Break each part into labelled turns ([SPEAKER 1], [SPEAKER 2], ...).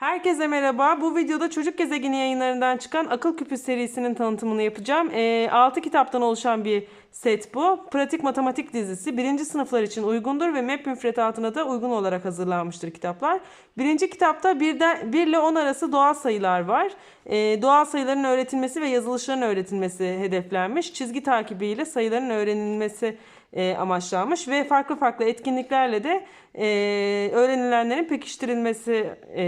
[SPEAKER 1] Herkese merhaba. Bu videoda Çocuk Gezegeni yayınlarından çıkan Akıl Küpü serisinin tanıtımını yapacağım. 6 kitaptan oluşan bir set bu. Pratik matematik dizisi. Birinci sınıflar için uygundur ve MEP müfredatına da uygun olarak hazırlanmıştır kitaplar. Birinci kitapta 1 ile 10 arası doğal sayılar var. Ee, doğal sayıların öğretilmesi ve yazılışların öğretilmesi hedeflenmiş. Çizgi takibiyle sayıların öğrenilmesi e, amaçlanmış ve farklı farklı etkinliklerle de e, öğrenilenlerin pekiştirilmesi e,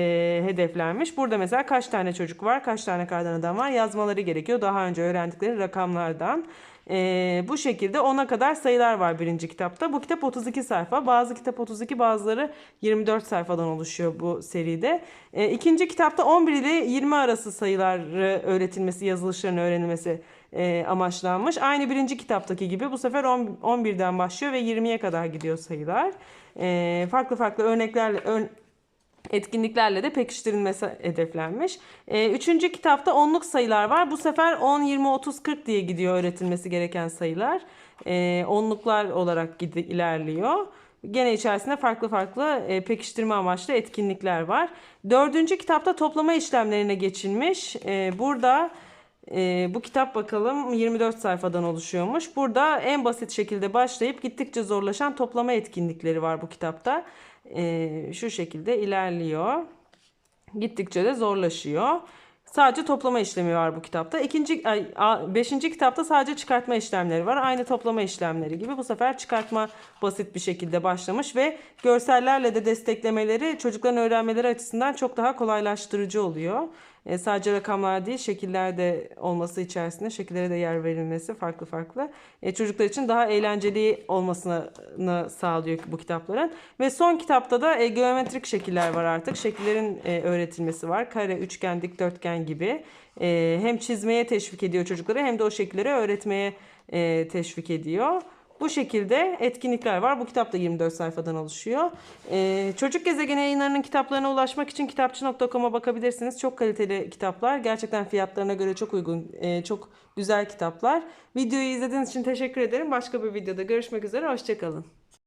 [SPEAKER 1] hedeflenmiş. Burada mesela kaç tane çocuk var, kaç tane kardan adam var yazmaları gerekiyor daha önce öğrendikleri rakamlardan. E, bu şekilde 10'a kadar sayılar var birinci kitapta. Bu kitap 32 sayfa. Bazı kitap 32 bazıları 24 sayfadan oluşuyor bu seride. E, ikinci kitapta 11 ile 20 arası sayıları öğretilmesi, yazılışların öğrenilmesi e, amaçlanmış. Aynı birinci kitaptaki gibi bu sefer 10, 11'den başlıyor ve 20'ye kadar gidiyor sayılar. E, farklı farklı örneklerle ör, etkinliklerle de pekiştirilmesi hedeflenmiş. E, üçüncü kitapta onluk sayılar var. Bu sefer 10, 20, 30, 40 diye gidiyor öğretilmesi gereken sayılar. E, onluklar olarak gidi, ilerliyor. Gene içerisinde farklı farklı e, pekiştirme amaçlı etkinlikler var. Dördüncü kitapta toplama işlemlerine geçilmiş. E, burada e, bu kitap bakalım 24 sayfadan oluşuyormuş. Burada en basit şekilde başlayıp gittikçe zorlaşan toplama etkinlikleri var bu kitapta. E, şu şekilde ilerliyor. Gittikçe de zorlaşıyor. Sadece toplama işlemi var bu kitapta. İkinci, ay, beşinci kitapta sadece çıkartma işlemleri var. Aynı toplama işlemleri gibi. Bu sefer çıkartma basit bir şekilde başlamış ve görsellerle de desteklemeleri çocukların öğrenmeleri açısından çok daha kolaylaştırıcı oluyor. E, sadece rakamlar değil, şekiller de olması içerisinde şekillere de yer verilmesi farklı farklı. E, çocuklar için daha eğlenceli olmasını sağlıyor bu kitapların. Ve son kitapta da e, geometrik şekiller var artık. Şekillerin e, öğretilmesi var. Kare, üçgen, dikdörtgen gibi. E, hem çizmeye teşvik ediyor çocukları hem de o şekilleri öğretmeye e, teşvik ediyor. Bu şekilde etkinlikler var. Bu kitap da 24 sayfadan oluşuyor. Ee, Çocuk Gezegeni yayınlarının kitaplarına ulaşmak için kitapçı.com'a bakabilirsiniz. Çok kaliteli kitaplar. Gerçekten fiyatlarına göre çok uygun, e, çok güzel kitaplar. Videoyu izlediğiniz için teşekkür ederim. Başka bir videoda görüşmek üzere. Hoşçakalın.